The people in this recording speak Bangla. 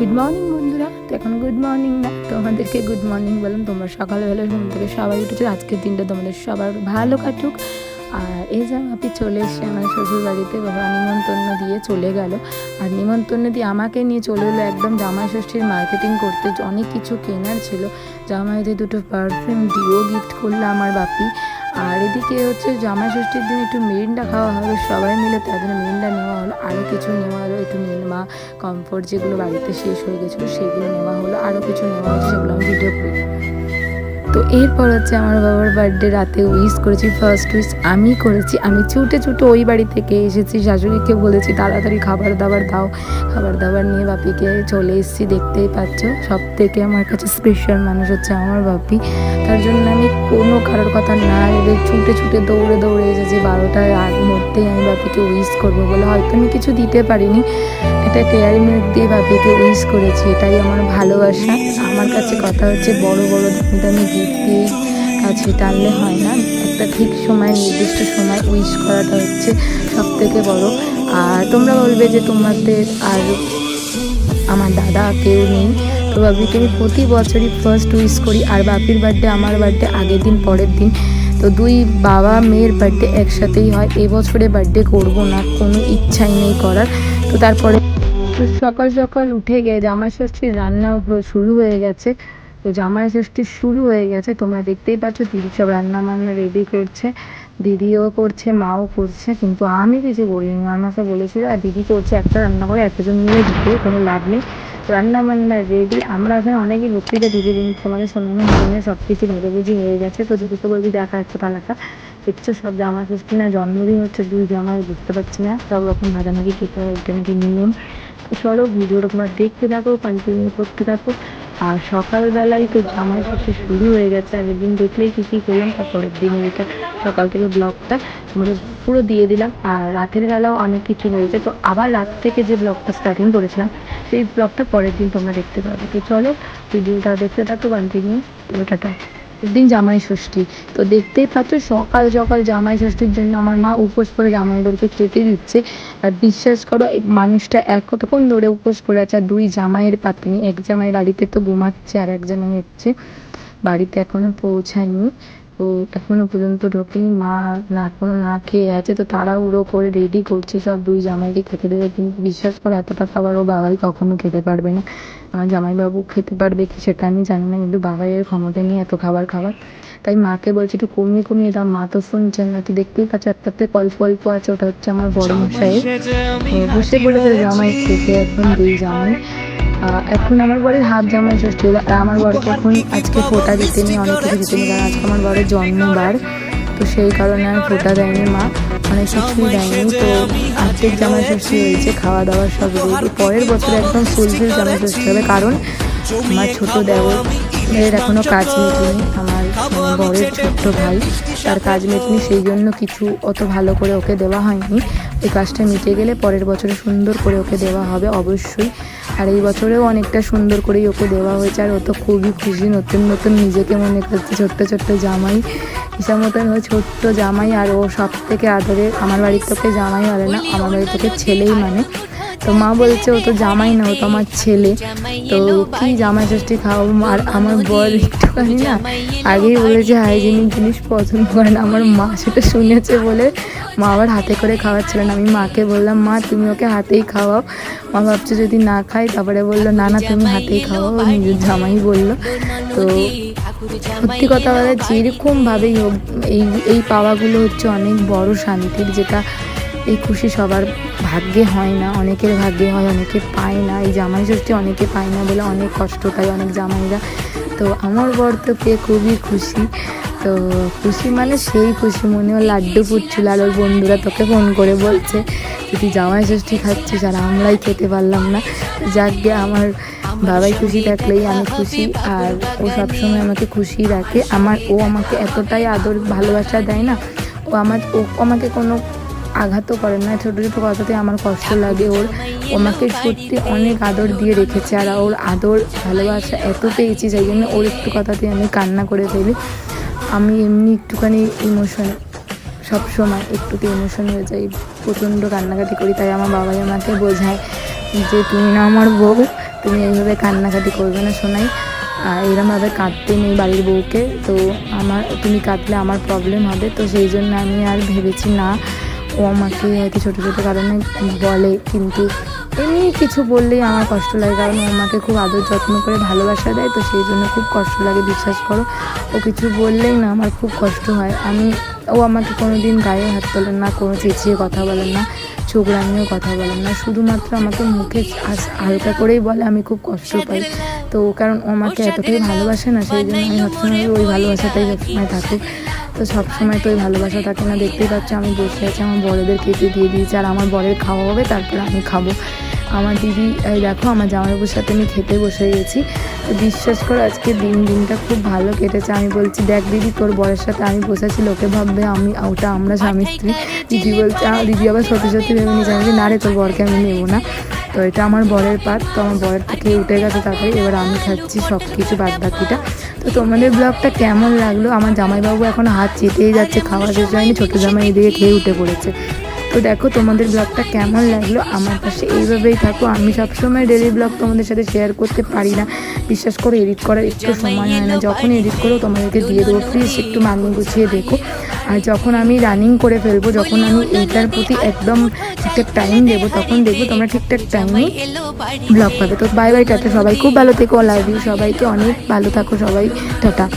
গুড মর্নিং বন্ধুরা। তো এখন গুড মর্নিং না তোমাদেরকে গুড মর্নিং বললাম তোমরা সকালবেলা ঘুম থেকে সবাই উঠেছো। আজকের দিনটা তোমাদের সবার ভালো কাটুক। আর এই যে আপনি চলে এসছে আমার শ্বশুর বাড়িতে বাবা নিমন্ত্রণ দিয়ে চলে গেল। আর নিমন্ত্রণ দিয়ে আমাকে নিয়ে চলে এলো একদম জামাই ষষ্ঠীর মার্কেটিং করতে। অনেক কিছু কেনার ছিল। জামাইদের দুটো পারফিউম ডিও গিফট করল আমার বাপি। আর এদিকে হচ্ছে জামাই ষষ্ঠীর দিন একটু মিরিন্ডা খাওয়া হবে সবাই মিলে তার জন্য নেওয়া হলো, আরও কিছু নেওয়া হলো, একটু নিলমা কমফোর্ট যেগুলো বাড়িতে শেষ হয়ে গেছিল সেগুলো নেওয়া হলো, আরও কিছু নেওয়া হচ্ছে সেগুলো আমি ভিডিও করি। তো এরপর হচ্ছে আমার বাবার বার্থডে রাতে উইশ করেছি ফার্স্ট উইশ আমি করেছি। আমি ছুটে ছুটে ওই বাড়ি থেকে এসেছি, শাশুড়িকে বলেছি, তাড়াতাড়ি খাবার দাবার দাও। খাবার দাবার নিয়ে বাপিকে চলে এসেছি, দেখতেই পাচ্ছ। সব থেকে আমার কাছে স্পেশাল মানুষ হচ্ছে আমার বাপি। তার জন্য আমি কোনো কারোর কথা না ভেবে ছুটে ছুটে দৌড়ে দৌড়ে এসেছি। বারোটার আগ মধ্যেই আমি বাপিকে উইশ করব বলে হয়তো আমি কিছু দিতে পারিনি। এটা টেয়ারি মিল্ক দিয়ে বাপিকে উইশ করেছি, এটাই আমার ভালোবাসা। আমার কাছে কথা হচ্ছে বড় বড় দামি দামি গিফট দিয়ে কাছে টানলে হয় না। একটা ঠিক সময়, নির্দিষ্ট সময় উইশ করাটা হচ্ছে সব থেকে বড়। আর তোমরা বলবে যে তোমাদের আর আমার দাদা কেউ নেই। তো বাপিকে আমি প্রতি বছরই ফার্স্ট উইশ করি। আর বাপির বার্থডে আমার বার্থডে আগের দিন, পরের দিন। তো দুই বাবা মেয়ের বার্থডে একসাথেই হয়। এবছরে বার্থডে করব না, কোনো ইচ্ছাই নেই করার। তো তারপরে তো সকাল সকাল উঠে গিয়ে জামাই ষষ্ঠীর রান্না শুরু হয়ে গেছে। তো জামাই ষষ্ঠী শুরু হয়ে গেছে, তোমরা দেখতেই পাচ্ছ দিদি সব রান্না বান্না রেডি করছে। দিদিও করছে, মাও করছে, কিন্তু আমি কিছু করিনি আমাকে বলেছিল, আর দিদি করছে একটা রান্না করে, এতজন মিলে দিতে, কোনো লাভ নেই। রান্না বান্না রেডি আমরা এখানে অনেকেই বক্তৃতা দিদি দিন তোমাদের শোনানো শুনে সব কিছু ভেবেবুঝি হয়ে গেছে। তো যদি তো বলবি, দেখা যাচ্ছে তালাকা দেখছ সব জামা ষষ্ঠী না, জন্মদিন হচ্ছে দুই জামাই বুঝতে পারছি না। সব রকম ভাজামাজি খেতে হয় এটা নাকি নিয়ম চলো ভিডিওটা তোমরা দেখতে থাকো কন্টিনিউ করতে থাকো। আর সকালবেলায় তো জামাই ষষ্ঠী শুরু হয়ে গেছে আগের দিন দেখলেই কী কী করলাম, তারপরের দিন এটা সকাল থেকে ব্লগটা মানে পুরো দিয়ে দিলাম। আর রাতের বেলাও অনেক কিছু হয়েছে তো আবার রাত থেকে যে ব্লগটা স্টার্টিং করেছিলাম, সেই ব্লগটা পরের দিন তোমরা দেখতে পাবে। তো চলো ভিডিওটা দেখতে থাকো কন্টিনিউ টাটা। দিন জামাই ষষ্ঠী। তো দেখতেই পাচ্ছ, সকাল সকাল জামাই ষষ্ঠীর জন্য আমার মা উপোস করে জামাইদেরকে খেতে দিচ্ছে। আর বিশ্বাস করো মানুষটা এক কতক্ষণ ধরে উপোস করে আছে, আর দুই জামাইয়ের পাতনি, এক জামাই বাড়িতে তো ঘুমাচ্ছে আর এক জামাই হচ্ছে, বাড়িতে এখনও পৌঁছায়নি। তো এখনও পর্যন্ত ঢোকেনি মা না এখনও না খেয়ে আছে তো তাড়াহুড়ো করে রেডি করছে সব। দুই জামাইকে খেতে দেবে কিন্তু বিশ্বাস করো এতটা খাবার ও বাবাই কখনো খেতে পারবে না। আমার জামাইবাবু খেতে পারবে কি সেটা আমি জানি না কিন্তু বাবাইয়ের ক্ষমতা নেই এত খাবার খাবার। তাই মাকে বলছি একটু কমিয়ে কমিয়ে দাও মা তো শুনছে না তুই দেখতেই পাচ্ছ একটাতে অল্প অল্প আছে ওটা হচ্ছে আমার বড় মশাই। তো বসে পড়েছে জামাই খেতে এখন দুই জামাই। এখন আমার বরের হাফ জামাই ষষ্ঠী হলো আর আমার বরকে এখন আজকে ফোঁটা দিতে নেই, অনেক কিছু দিতে নেই, কারণ আজকে আমার বরের জন্মবার, তো সেই কারণে আর ফোঁটা দেয়নি মা অনেক কিছুই দেয়নি। তো আর্ধেক জামাই ষষ্ঠী হয়েছে খাওয়া দাওয়া সব রেডি। পরের বছর একদম ফুলফিল জামাই ষষ্ঠী হবে, কারণ আমার ছোটো দেওর এর এখনও কাজ মেটেনি, আমার মানে বরের ছোট্ট ভাই, তার কাজ মেটেনি, সেই জন্য কিছু অত ভালো করে ওকে দেওয়া হয়নি। ওই কাজটা মিটে গেলে পরের বছরে সুন্দর করে ওকে দেওয়া হবে, অবশ্যই। আর এই বছরেও অনেকটা সুন্দর করেই ওকে দেওয়া হয়েছে, আর ও তো খুবই খুশি, নতুন নতুন নিজেকে মনে করছে, ছোট্ট ছোট্ট জামাই। হিসাব মতন ও ছোট্ট জামাই, আর ও সব থেকে আদরে আমার বাড়ির তোকে জামাই বলে না, আমার বাড়ি থেকে ছেলেই মানে। তো মা বলছে, ও তো জামাই না, ও তো আমার ছেলে। তো কি জামাই ষষ্ঠী খাওয়াবো? আর আমার বর একটুখানি না আগেই বলেছে, হাইজিনিক জিনিস পছন্দ করে না। আমার মা সেটা শুনেছে বলে মা আবার হাতে করে খাওয়াচ্ছিল না আমি মাকে বললাম, মা, তুমি ওকে হাতেই খাওয়াও। মা ভাবছে, যদি না খাই? তারপরে বলল, না না, তুমি হাতেই খাওয়াও। নিজের জামাই বলল। তো সত্যি কথা বলে যেরকমভাবেই হোক এই এই পাওয়াগুলো হচ্ছে অনেক বড় শান্তির, যেটা এই খুশি সবার ভাগ্যে হয় না, অনেকের ভাগ্যে হয়, অনেকে পায় না। এই জামাই ষষ্ঠী অনেকে পায় না বলে অনেক কষ্ট পায় অনেক জামাইরা। তো আমার বর তো পেয়ে খুবই খুশি। তো খুশি মানে সেই খুশি, মনে হয় লাড্ডু ফুটছিল আর ওর বন্ধুরা তোকে ফোন করে বলছে তুই জামাই ষষ্ঠী খাচ্ছিস আর আমরাই খেতে পারলাম না। যাক গে, আমার বাবাই খুশি থাকলেই আমি খুশি আর ও সবসময় আমাকে খুশি রাখে। আমার, ও আমাকে এতটাই আদর ভালোবাসা দেয় না, ও আমার ও আমাকে কোনো আঘাতও করে না। ছোটো ছোটো কথাতে আমার কষ্ট লাগে। ওর আমাকে সত্যি অনেক আদর দিয়ে রেখেছে আর ওর আদর, ভালোবাসা এত পেয়েছি যাই জন্য ওর একটু কথাতে আমি কান্না করে ফেলি। আমি এমনি একটুখানি ইমোশন সবসময় একটুতে ইমোশন হয়ে যাই। প্রচণ্ড কান্নাকাটি করি, তাই আমার বাবাই আমাকে বোঝায় যে, তুমি না আমার বউ, তুমি এইভাবে কান্নাকাটি করবে না শোনাই আর এরমভাবে কাঁদতে নেই বাড়ির বউকে। তো আমার, তুমি কাঁদলে আমার প্রবলেম হবে। তো সেই জন্য আমি আর ভেবেছি না ও আমাকে হয়তো ছোটো ছোটো কারণে বলে, কিন্তু এমনি কিছু বললেই আমার কষ্ট লাগে, কারণ ও আমাকে খুব আদর যত্ন করে ভালোবাসা দেয়, তো সেই জন্য খুব কষ্ট লাগে, বিশ্বাস করো। ও কিছু বললেই না আমার খুব কষ্ট হয়। আমি, ও আমাকে কোনো দিন গায়ে হাত তোলেন না, কোনো চেঁচিয়ে কথা বলেন না, চোখ রাঙিয়েও কথা বলেন না, শুধুমাত্র আমাকে মুখে হালকা করেই বলে, আমি খুব কষ্ট পাই। তো কারণ ও আমাকে এতটাই ভালোবাসে না সেই জন্য আমি সবসময় ওই ভালোবাসাটাই সবসময় থাকুক। তো সবসময় তো ওই ভালোবাসা থাকে না দেখতেই পাচ্ছ আমি বসে আছি আমার বড়দের কেটে দিয়ে দিয়েছি আর আমার বরের খাওয়া হবে তারপর আমি খাব। আমার দিদি এই দেখো আমার জামাইবাবুর সাথে আমি খেতে বসে গেছি। তো বিশ্বাস করো আজকে দিন দিনটা খুব ভালো কেটেছে। আমি বলছি দেখ দিদি তোর বরের সাথে আমি বসেছি লোকে ভাববে আমি ওটা আমরা স্বামী স্ত্রী। দিদি বলছে আমার দিদি আবার সত্যি সত্যি ভেবে নিয়েছে। আমি না রে তোর বরকে আমি নেব না। তো এটা আমার বরের পাত, তো আমার বরের থেকে উঠে গেছে তাড়াতাড়ি। এবার আমি খাচ্ছি সব কিছু বাদ বাকিটা তো তোমাদের ব্লগটা কেমন লাগল? আমার জামাইবাবু এখন হাত চেটেই যাচ্ছে, খাওয়া শেষ হয়নি, ছোটো জামাই এদিকে খেয়ে উঠে পড়েছে। তো দেখো তোমাদের ব্লগটা কেমন লাগল? আমার পাশে এইভাবেই থাকো। আমি সবসময় ডেলি ব্লগ তোমাদের সাথে শেয়ার করতে পারি না। বিশ্বাস করে এডিট করার একটু সময় হয় না। যখন এডিট করো, তোমাদেরকে দিয়ে দেবো। প্লিজ একটু মানিয়ে গুছিয়ে দেখো। আর যখন আমি রানিং করে ফেলব, যখন আমি এইটার প্রতি একদম ঠিকঠাক টাইম দেবো, তখন দেখব তোমরা ঠিকঠাক টাইমে ব্লগ পাবে। তো বাই বাই টাটা। সবাই খুব ভালো থেকো। লাভ ইউ সবাইকে অনেক ভালো থাকো। সবাই, টাটা।